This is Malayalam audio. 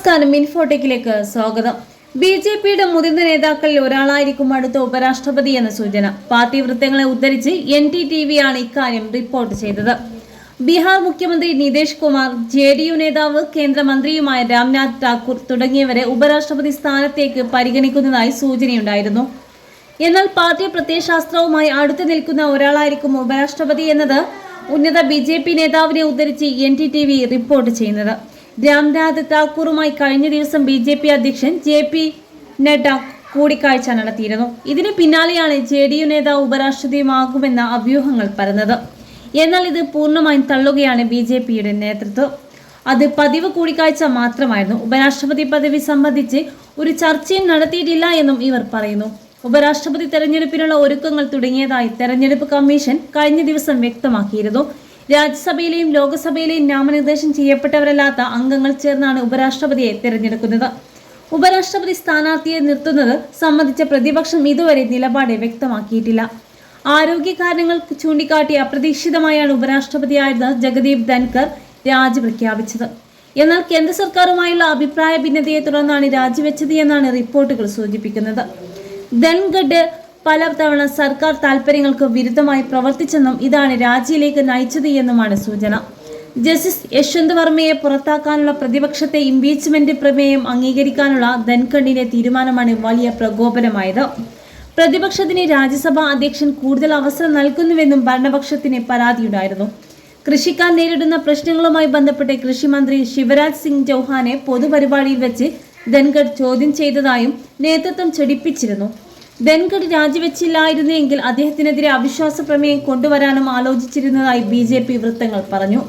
നമസ്കാരം ഇൻഫോടെക്കിലേക്ക് സ്വാഗതം. ബി ജെ പിയുടെ മുതിർന്ന നേതാക്കളിൽ ഒരാളായിരിക്കും അടുത്ത ഉപരാഷ്ട്രപതി എന്ന സൂചന. പാർട്ടി വൃത്തങ്ങളെ ഉദ്ധരിച്ച് എൻ ടി ടി വിയാണ് ഇക്കാര്യം റിപ്പോർട്ട് ചെയ്തത്. ബീഹാർ മുഖ്യമന്ത്രി Nitish Kumar J D U നേതാവ് കേന്ദ്രമന്ത്രിയുമായ രാംനാഥ് ടാക്കൂർ തുടങ്ങിയവരെ ഉപരാഷ്ട്രപതി സ്ഥാനത്തേക്ക് പരിഗണിക്കുന്നതായി സൂചനയുണ്ടായിരുന്നു. എന്നാൽ പാർട്ടി പ്രത്യയശാസ്ത്രവുമായി അടുത്തു നിൽക്കുന്ന ഒരാളായിരിക്കും ഉപരാഷ്ട്രപതി എന്നത് ഉന്നത ബി ജെ പി നേതാവിനെ ഉദ്ധരിച്ച് N T T V report ചെയ്യുന്നത്. രാംനാഥ് താക്കൂറുമായി കഴിഞ്ഞ ദിവസം ബി ജെ പി അധ്യക്ഷൻ ജെ പി നഡ്ഡ കൂടിക്കാഴ്ച നടത്തിയിരുന്നു. ഇതിന് പിന്നാലെയാണ് ജെ ഡി യു നേതാവ് ഉപരാഷ്ട്രപതിയുമാകുമെന്ന അഭ്യൂഹങ്ങൾ പരന്നത്. എന്നാൽ ഇത് പൂർണമായും തള്ളുകയാണ് ബി ജെ പിയുടെ നേതൃത്വം. അത് പതിവ് കൂടിക്കാഴ്ച മാത്രമായിരുന്നു. ഉപരാഷ്ട്രപതി പദവി സംബന്ധിച്ച് ഒരു ചർച്ചയും നടത്തിയിട്ടില്ല എന്നും ഇവർ പറയുന്നു. ഉപരാഷ്ട്രപതി തെരഞ്ഞെടുപ്പിനുള്ള ഒരുക്കങ്ങൾ തുടങ്ങിയതായി തെരഞ്ഞെടുപ്പ് കമ്മീഷൻ കഴിഞ്ഞ ദിവസം വ്യക്തമാക്കിയിരുന്നു. രാജ്യസഭയിലെയും ലോക്സഭയിലെയും നാമനിർദ്ദേശം ചെയ്യപ്പെട്ടവരല്ലാത്ത അംഗങ്ങൾ ചേർന്നാണ് ഉപരാഷ്ട്രപതിയെ തിരഞ്ഞെടുക്കുന്നത്. ഉപരാഷ്ട്രപതി സ്ഥാനാർത്ഥിയെ നിർത്തുന്നത് സംബന്ധിച്ച പ്രതിപക്ഷം ഇതുവരെ നിലപാട് വ്യക്തമാക്കിയിട്ടില്ല. ആരോഗ്യ കാരണങ്ങൾ ചൂണ്ടിക്കാട്ടി അപ്രതീക്ഷിതമായാണ് ഉപരാഷ്ട്രപതിയായിരുന്ന ജഗദീപ് ധൻകർ രാജി പ്രഖ്യാപിച്ചത്. എന്നാൽ കേന്ദ്ര സർക്കാരുമായുള്ള അഭിപ്രായ ഭിന്നതയെ തുടർന്നാണ് രാജിവെച്ചത് എന്നാണ് റിപ്പോർട്ടുകൾ സൂചിപ്പിക്കുന്നത്. ധൻഗഡ് പലതവണ സർക്കാർ താൽപ്പര്യങ്ങൾക്ക് വിരുദ്ധമായി പ്രവർത്തിച്ചെന്നും ഇതാണ് രാജിയിലേക്ക് നയിച്ചത് എന്നുമാണ് സൂചന. ജസ്റ്റിസ് യശ്വന്ത് വർമ്മയെ പുറത്താക്കാനുള്ള പ്രതിപക്ഷത്തെ ഇംപീച്ച്മെന്റ് പ്രമേയം അംഗീകരിക്കാനുള്ള ധൻഖണ്ഡിന്റെ തീരുമാനമാണ് വലിയ പ്രകോപനമായത്. പ്രതിപക്ഷത്തിന് രാജ്യസഭാ അധ്യക്ഷൻ കൂടുതൽ അവസരം നൽകുന്നുവെന്നും ഭരണപക്ഷത്തിന് പരാതിയുണ്ടായിരുന്നു. കൃഷിക്കാർ നേരിടുന്ന പ്രശ്നങ്ങളുമായി ബന്ധപ്പെട്ട് കൃഷിമന്ത്രി ശിവരാജ് സിംഗ് ചൗഹാനെ പൊതുപരിപാടിയിൽ വെച്ച് ധൻഖഡ് ചോദ്യം ചെയ്തതായും നേതൃത്വം ചൊടിപ്പിച്ചിരുന്നു. ധൻഖഡ് രാജിവെച്ചില്ലായിരുന്നെങ്കിൽ അദ്ദേഹത്തിനെതിരെ അവിശ്വാസ പ്രമേയം കൊണ്ടുവരാനും ആലോചിച്ചിരുന്നതായി ബി വൃത്തങ്ങൾ പറഞ്ഞു.